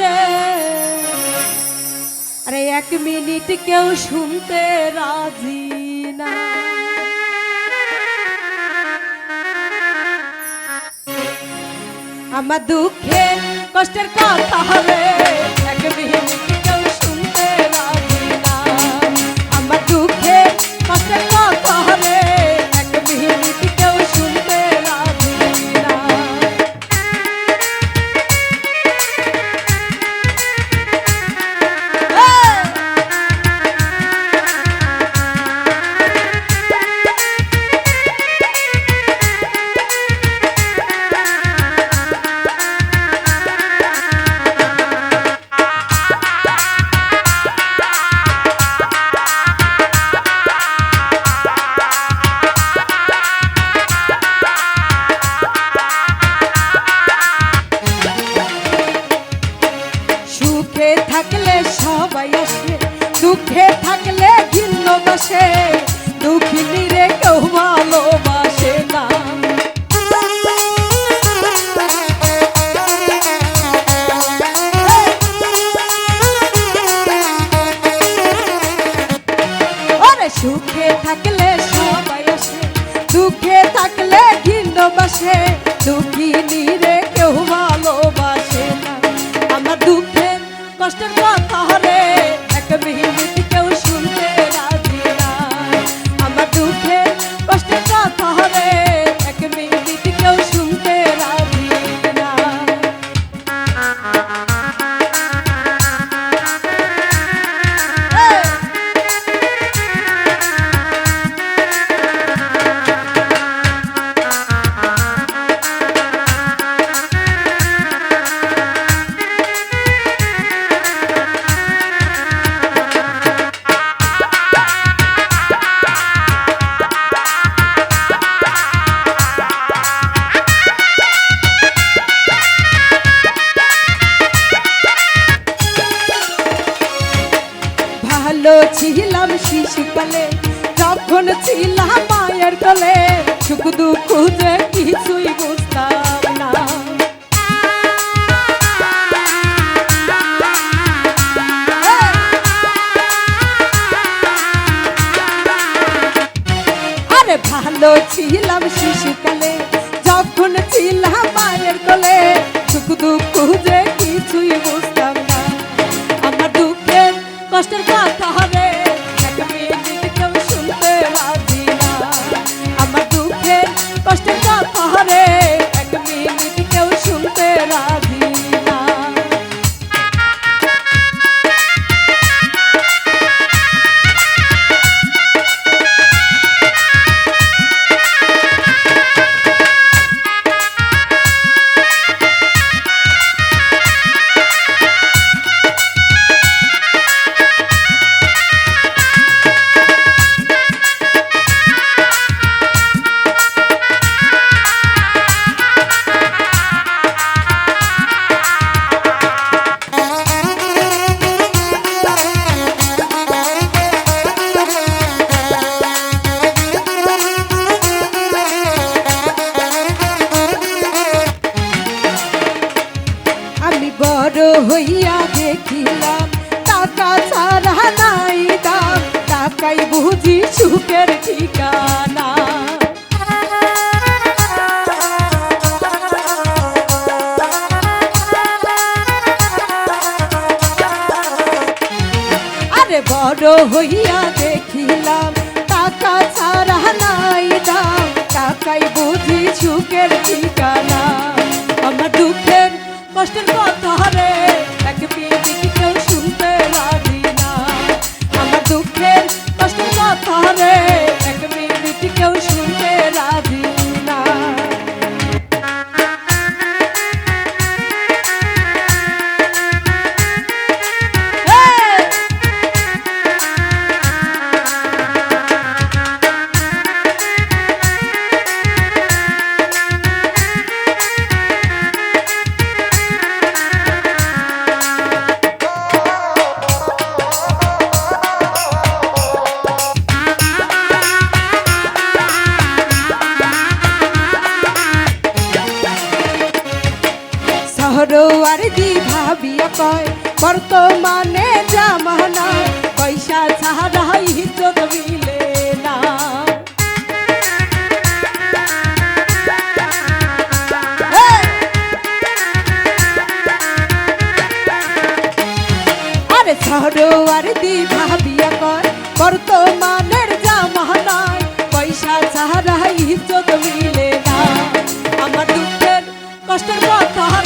রে। আরে এক মিনিট কেউ শুনতে রাজি না। আমার দুঃখে কষ্টের কথা হবে। এক মিনিট আসে। দুঃখে থাকলে ঘিন্ন বসে। দুঃখিনী রে কেউ ভালোবাসে না। সুখে থাকলে সবাই দুঃখে থাকলে ঘিন্ন বসে। দুঃখিনী রে কেউ ভালোবাসে না। আমার দুঃখের কষ্টের যখন ছিলাম মায়ের কলে সুখ দুঃখ যে কিছুই বুঝতাম না। আরে ভালো ছিলাম শিশুকালে বড় হইয়া দেখিলাম, টাকা ছাড়া নাই দাম, টাকাই বুঝি সুখের ঠিকানা। আরে বড় হইয়া দেখিলাম, টাকা ছাড়া নাই দাম, টাকাই বুঝি সুখের ঠিকানা। কষ্টের কথা। কয়, বর্তমানে জামানা, পয়সা ছাড়া ইজ্জত মিলে না! আরে ছাড়ো আর দি ভাবিয়া কয়, বর্তমানের জামানায় পয়সা ছাড়া ইজ্জত মিলে না আমার দুঃখের কষ্টের কথা